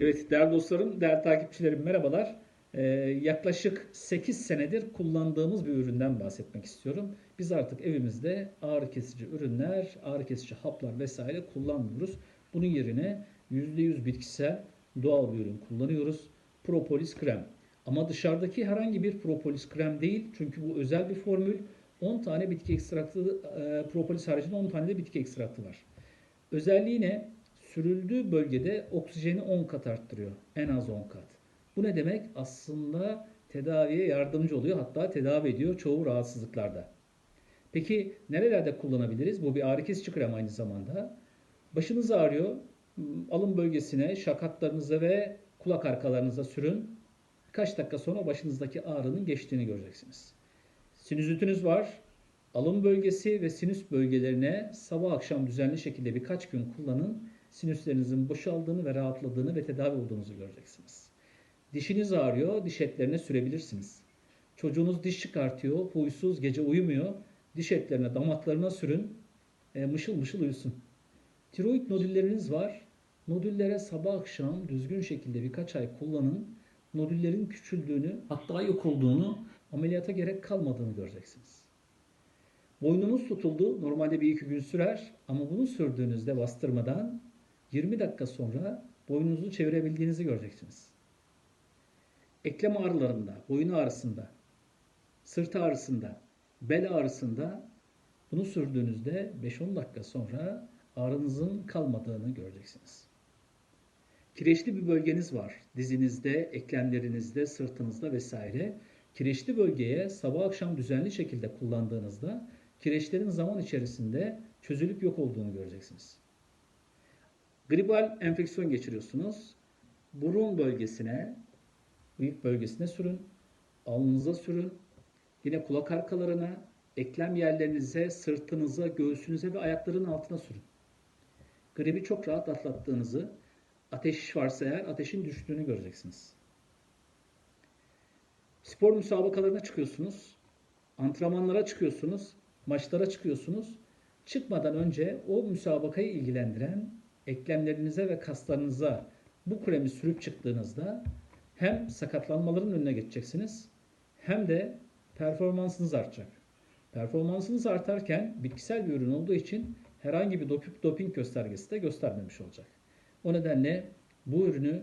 Evet değerli dostlarım, değerli takipçilerim merhabalar. Ee, yaklaşık 8 senedir kullandığımız bir üründen bahsetmek istiyorum. Biz artık evimizde ağrı kesici ürünler, ağrı kesici haplar vesaire kullanmıyoruz. Bunun yerine %100 bitkisel doğal bir ürün kullanıyoruz. Propolis krem. Ama dışarıdaki herhangi bir propolis krem değil. Çünkü bu özel bir formül. 10 tane bitki ekstraktı, e, propolis haricinde 10 tane de bitki ekstraktı var. Özelliği ne? Sürüldüğü bölgede oksijeni 10 kat arttırıyor. En az 10 kat. Bu ne demek? Aslında tedaviye yardımcı oluyor. Hatta tedavi ediyor çoğu rahatsızlıklarda. Peki nerelerde kullanabiliriz? Bu bir ağrı kesici krem aynı zamanda. Başınız ağrıyor. Alın bölgesine, şakaklarınıza ve kulak arkalarınıza sürün. Kaç dakika sonra başınızdaki ağrının geçtiğini göreceksiniz. Sinüzitiniz var. Alın bölgesi ve sinüs bölgelerine sabah akşam düzenli şekilde birkaç gün kullanın. Sinüslerinizin boşaldığını ve rahatladığını ve tedavi olduğunuzu göreceksiniz. Dişiniz ağrıyor, diş etlerine sürebilirsiniz. Çocuğunuz diş çıkartıyor, huysuz, gece uyumuyor. Diş etlerine, damaklarına sürün, e, mışıl mışıl uyusun. Tiroid nodülleriniz var. Nodüllere sabah akşam düzgün şekilde birkaç ay kullanın. Nodüllerin küçüldüğünü, hatta yok olduğunu, ameliyata gerek kalmadığını göreceksiniz. Boynunuz tutuldu. Normalde bir iki gün sürer ama bunu sürdüğünüzde bastırmadan 20 dakika sonra boynunuzu çevirebildiğinizi göreceksiniz. Eklem ağrılarında, boyun ağrısında, sırt ağrısında, bel ağrısında bunu sürdüğünüzde 5-10 dakika sonra ağrınızın kalmadığını göreceksiniz. Kireçli bir bölgeniz var. Dizinizde, eklemlerinizde, sırtınızda vesaire. Kireçli bölgeye sabah akşam düzenli şekilde kullandığınızda kireçlerin zaman içerisinde çözülüp yok olduğunu göreceksiniz. Gribal enfeksiyon geçiriyorsunuz. Burun bölgesine, bıyık bölgesine sürün. Alnınıza sürün. Yine kulak arkalarına, eklem yerlerinize, sırtınıza, göğsünüze ve ayakların altına sürün. Gribi çok rahat atlattığınızı, ateş varsa eğer ateşin düştüğünü göreceksiniz. Spor müsabakalarına çıkıyorsunuz. Antrenmanlara çıkıyorsunuz. Maçlara çıkıyorsunuz. Çıkmadan önce o müsabakayı ilgilendiren eklemlerinize ve kaslarınıza bu kremi sürüp çıktığınızda hem sakatlanmaların önüne geçeceksiniz hem de performansınız artacak. Performansınız artarken bitkisel bir ürün olduğu için herhangi bir doping göstergesi de göstermemiş olacak. O nedenle bu ürünü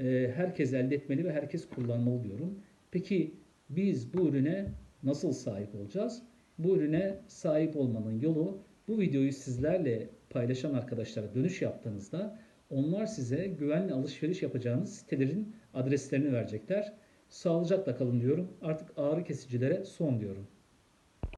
e, herkes elde etmeli ve herkes kullanmalı diyorum. Peki biz bu ürüne nasıl sahip olacağız? Bu ürüne sahip olmanın yolu bu videoyu sizlerle paylaşan arkadaşlara dönüş yaptığınızda onlar size güvenli alışveriş yapacağınız sitelerin adreslerini verecekler. Sağlıcakla kalın diyorum. Artık ağrı kesicilere son diyorum.